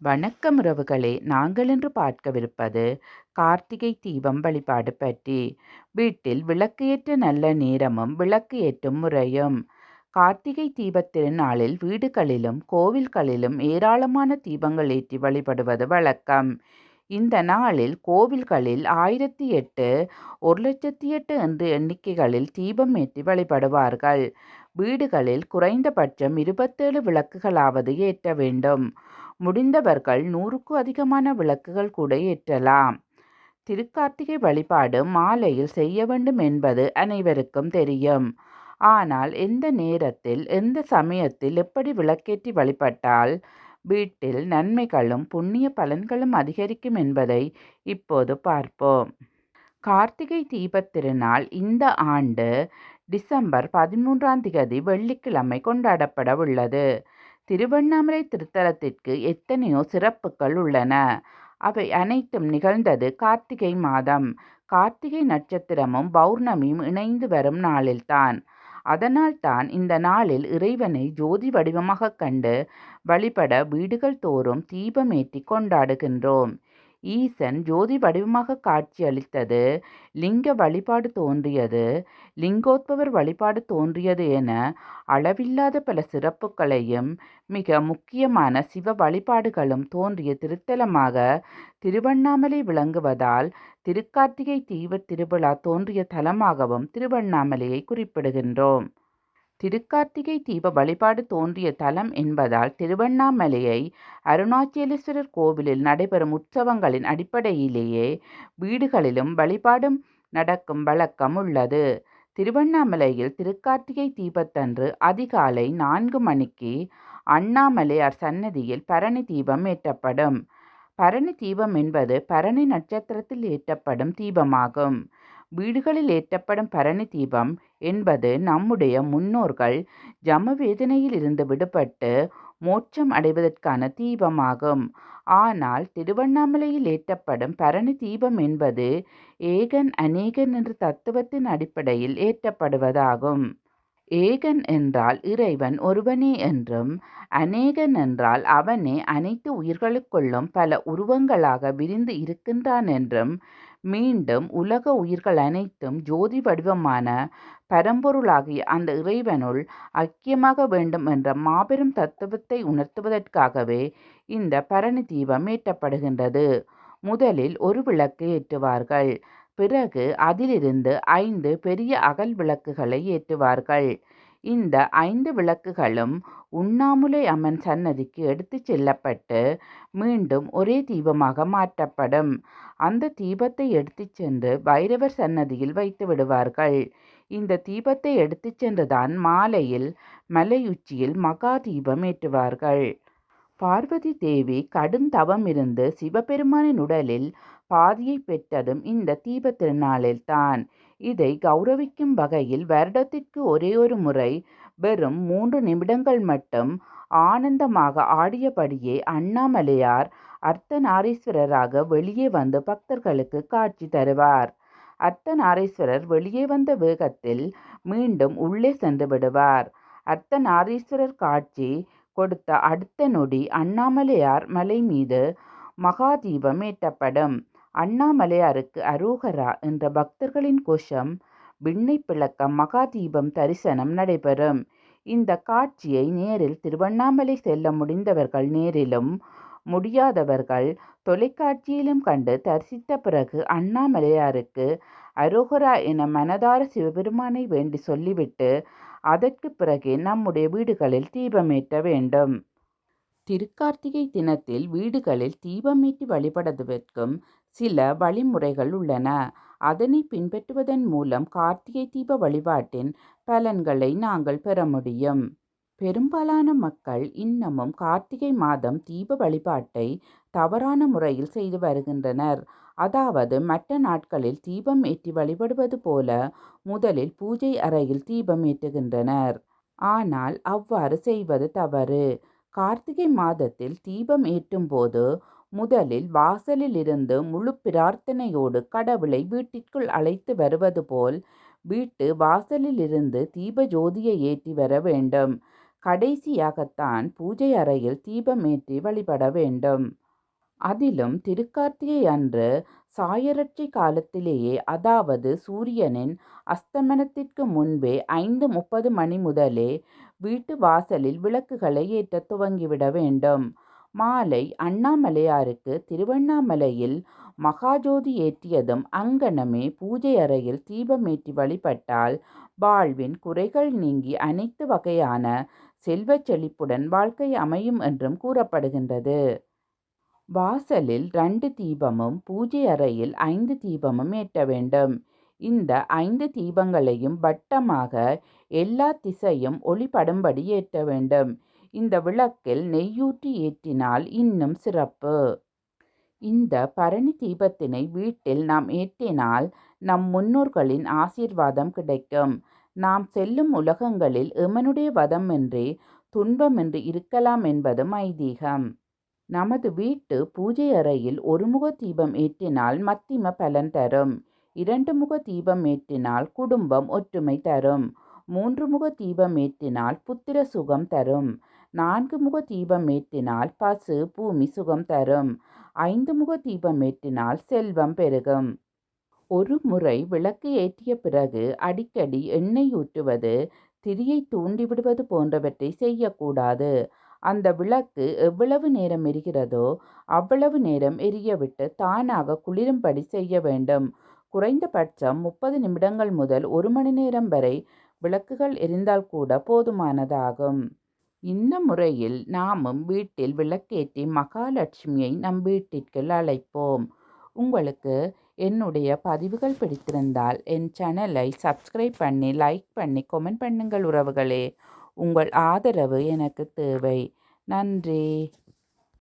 வணக்கம் உறவுகளே நாங்கள் இன்று பார்க்கவிருப்பது கார்த்திகை தீபம் வழிபாடு பற்றி. வீட்டில் விளக்கு ஏற்ற நல்ல நேரமும் விளக்கு ஏற்றும் முறையும். கார்த்திகை தீபத் திருநாளில் வீடுகளிலும் கோவில்களிலும் ஏராளமான தீபங்கள் ஏற்றி வழிபடுவது வழக்கம். இந்த நாளில் கோவில்களில் ஆயிரத்தி எட்டு ஒரு லட்சத்தி எட்டு என்று எண்ணிக்கைகளில் தீபம் ஏற்றி வழிபடுவார்கள். வீடுகளில் குறைந்தபட்சம் இருபத்தேழு விளக்குகளாவது ஏற்ற வேண்டும். முடிந்தவர்கள் நூறுக்கு அதிகமான விளக்குகள் கூட ஏற்றலாம். திருக்கார்த்திகை வழிபாடு மாலையில் செய்ய வேண்டும் என்பது அனைவருக்கும் தெரியும். ஆனால் எந்த நேரத்தில் எந்த சமயத்தில் எப்படி விளக்கேற்றி வழிபட்டால் வீட்டில் நன்மைகளும் புண்ணிய பலன்களும் அதிகரிக்கும் என்பதை இப்போது பார்ப்போம். கார்த்திகை தீபத் திருநாள் இந்த ஆண்டு டிசம்பர் பதிமூன்றாம் திகதி வெள்ளிக்கிழமை கொண்டாடப்பட உள்ளது. திருவண்ணாமலை திருத்தலத்திற்கு எத்தனையோ சிறப்புகள் உள்ளன. அவை அனைத்தும் நிகழ்ந்தது கார்த்திகை மாதம். கார்த்திகை நட்சத்திரமும் பௌர்ணமியும் இணைந்து வரும் நாளில்தான். அதனால்தான் இந்த நாளில் இறைவனை ஜோதி வடிவமாக கண்டு வழிபட வீடுகள் தோறும் தீபமேற்றி கொண்டாடுகின்றோம். ஈசன் ஜோதி வடிவமாக காட்சியளித்தது லிங்க வழிபாடு தோன்றியது. லிங்கோத்பவர் வழிபாடு தோன்றியது என அளவில்லாத பல சிறப்புகளையும் மிக முக்கியமான சிவ வழிபாடுகளும் தோன்றிய திருத்தலமாக திருவண்ணாமலை விளங்குவதால் திருக்கார்த்திகை தீவர் திருவிழா தோன்றிய தலமாகவும் திருவண்ணாமலையை குறிப்பிடுகின்றோம். திருக்கார்த்திகை தீப வழிபாடு தோன்றிய தலம் என்பதால் திருவண்ணாமலையை அருணாச்சலேஸ்வரர் கோவிலில் நடைபெறும் உற்சவங்களின் அடிப்படையிலேயே வீடுகளிலும் வழிபாடும் நடக்கும் வழக்கம் உள்ளது. திருவண்ணாமலையில் திருக்கார்த்திகை தீபத்தன்று அதிகாலை நான்கு மணிக்கு அண்ணாமலையார் சன்னதியில் பரணி தீபம் ஏற்றப்படும். பரணி தீபம் என்பது பரணி நட்சத்திரத்தில் ஏற்றப்படும் தீபமாகும். வீடுகளில் ஏற்றப்படும் பரணி தீபம் என்பது நம்முடைய முன்னோர்கள் ஜம வேதனையில் இருந்து விடுபட்டு மோட்சம் அடைவதற்கான தீபமாகும். ஆனால் திருவண்ணாமலையில் ஏற்றப்படும் பரணி தீபம் என்பது ஏகன் அநேகன் என்ற தத்துவத்தின் அடிப்படையில் ஏற்றப்படுவதாகும். ஏகன் என்றால் இறைவன் ஒருவனே என்றும் அநேகன் என்றால் அவனே அனைத்து உயிர்களுக்குள்ளும் பல உருவங்களாக விரிந்து இருக்கின்றான் என்றும் மீண்டும் உலக உயிர்கள் அனைத்தும் ஜோதி வடிவமான பரம்பொருளாகிய அந்த இறைவனுள் ஐக்கியமாக வேண்டும் என்ற மாபெரும் தத்துவத்தை உணர்த்துவதற்காகவே இந்த பரணி தீபம் ஏற்றப்படுகின்றது. முதலில் ஒரு விளக்கு ஏற்றுவார்கள். பிறகு அதிலிருந்து ஐந்து பெரிய அகல் விளக்குகளை ஏற்றுவார்கள். இந்த ஐந்து விளக்குகளும் உண்ணாமுலை அம்மன் சன்னதிக்கு எடுத்துச் செல்லப்பட்டு மீண்டும் ஒரே தீபமாக மாற்றப்படும். அந்த தீபத்தை எடுத்துச் சென்று பைரவர் சன்னதியில் வைத்து விடுவார்கள். இந்த தீபத்தை எடுத்துச் சென்றுதான் மாலையில் மலையுச்சியில் மகா தீபம் ஏற்றுவார்கள். பார்வதி தேவி கடும் தவம் இருந்து சிவபெருமானின் உடலில் பாதியை பெற்றதும் இந்த தீபத் திருநாளில்தான். இதை கௌரவிக்கும் வகையில் வருடத்திற்கு ஒரே ஒரு முறை வெறும் மூன்று நிமிடங்கள் மட்டும் ஆனந்தமாக ஆடியபடியே அண்ணாமலையார் அர்த்தநாரீஸ்வரராக வெளியே வந்து பக்தர்களுக்கு காட்சி தருவார். அர்த்தநாரீஸ்வரர் வெளியே வந்த வேகத்தில் மீண்டும் உள்ளே சென்று விடுவார். அர்த்தநாரீஸ்வரர் காட்சி கொடுத்த அடுத்த நொடி அண்ணாமலையார் மலை மீது மகாதீபம் ஏற்றப்படும். அண்ணாமலையாருக்கு அரோகரா என்ற பக்தர்களின் கோஷம் விண்ணை பிளக்க மகாதீபம் தரிசனம் நடைபெறும். இந்த காட்சியை நேரில் திருவண்ணாமலை செல்ல முடிந்தவர்கள் நேரிலும் முடியாதவர்கள் தொலைக்காட்சியிலும் கண்டு தரிசித்த பிறகு அண்ணாமலையாருக்கு அரோகரா என மனதார சிவபெருமானை வேண்டி சொல்லிவிட்டு அதற்கு பிறகே நம்முடைய வீடுகளில் தீபமேற்ற வேண்டும். திருக்கார்த்திகை தினத்தில் வீடுகளில் தீபமேற்றி வழிபடுவதற்கும் சில வழிமுறைகள் உள்ளன. அதனை பின்பற்றுவதன் மூலம் கார்த்திகை தீப வழிபாட்டின் பலன்களை நாங்கள் பெற முடியும். பெரும்பாலான மக்கள் இன்னமும் கார்த்திகை மாதம் தீப வழிபாட்டை தவறான முறையில் செய்து வருகின்றனர். அதாவது மற்ற நாட்களில் தீபம் ஏற்றி வழிபடுவது போல முதலில் பூஜை அறையில் தீபம் ஏற்றுகின்றனர். ஆனால் அவ்வாறு செய்வது தவறு. கார்த்திகை மாதத்தில் தீபம் ஏற்றும் போது முதலில் வாசலிலிருந்து முழு பிரார்த்தனையோடு கடவுளை வீட்டிற்குள் அழைத்து வருவது போல் வீட்டு வாசலிலிருந்து தீப ஜோதியை ஏற்றி வர வேண்டும் கடைசியாகத்தான் பூஜை அறையில் தீபமேற்றி வழிபட வேண்டும். அதிலும் திருக்கார்த்திகை அன்று சாயரட்சி காலத்திலேயே அதாவது சூரியனின் அஸ்தமனத்திற்கு முன்பே ஐந்து முப்பது மணி முதலே வீட்டு வாசலில் விளக்குகளை ஏற்ற துவங்கிவிட வேண்டும். மாலை அண்ணாமலையாருக்கு திருவண்ணாமலையில் மகாஜோதி ஏற்றியதும் அங்ஙனமே பூஜை அறையில் தீபமேற்றி வழிபட்டால் வாழ்வின் குறைகள் நீங்கி அனைத்து வகையான செல்வச் செழிப்புடன் வாழ்க்கை அமையும் என்றும் கூறப்படுகின்றது. வாசலில் ரெண்டு தீபமும் பூஜை அறையில் ஐந்து தீபமும் ஏற்ற வேண்டும். இந்த ஐந்து தீபங்களையும் வட்டமாக எல்லாத் திசையும் ஒளிபடும்படி ஏற்ற வேண்டும். இந்த விளக்கில் நெய்யூற்றி ஏற்றினால் இன்னும் சிறப்பு. இந்த பரணி தீபத்தினை வீட்டில் நாம் ஏற்றினால் நம் முன்னோர்களின் ஆசீர்வாதம் கிடைக்கும். நாம் செல்லும் உலகங்களில் எமனுடைய வதமின்றி துன்பமின்றி இருக்கலாம் என்பதும் ஐதீகம். நமது வீட்டு பூஜை அறையில் ஒருமுக தீபம் ஏற்றினால் மத்திம பலன் தரும். இரண்டு முக தீபம் ஏற்றினால் குடும்பம் ஒற்றுமை தரும். மூன்று முக தீபம் ஏற்றினால் புத்திர சுகம் தரும். நான்கு முக தீபம் ஏற்றினால் பசு, பூமி சுகம் தரும். ஐந்து முக தீபம் ஏற்றினால் செல்வம் பெருகும். ஒரு முறை விளக்கு ஏற்றிய பிறகு அடிக்கடி எண்ணெய் ஊற்றுவது, திரியை தூண்டிவிடுவது போன்றவற்றை செய்யக்கூடாது. அந்த விளக்கு எவ்வளவு நேரம் எரிகிறதோ அவ்வளவு நேரம் எரியவிட்டு தானாக குளிரும்படி செய்ய வேண்டும். குறைந்தபட்சம் முப்பது நிமிடங்கள் முதல் ஒரு மணி நேரம் வரை விளக்குகள் எரிந்தால் கூட போதுமானதாகும். இந்த முறையில் நாமும் வீட்டில் விளக்கேற்றி மகாலட்சுமியை நம் வீட்டிற்குள் அழைப்போம். உங்களுக்கு என்னுடைய பதிவுகள் பிடித்திருந்தால் என் சேனலை சப்ஸ்கிரைப் பண்ணி, லைக் பண்ணி, கமெண்ட் பண்ணுங்கள் உறவுகளே. உங்கள் ஆதரவு எனக்கு தேவை. நன்றி.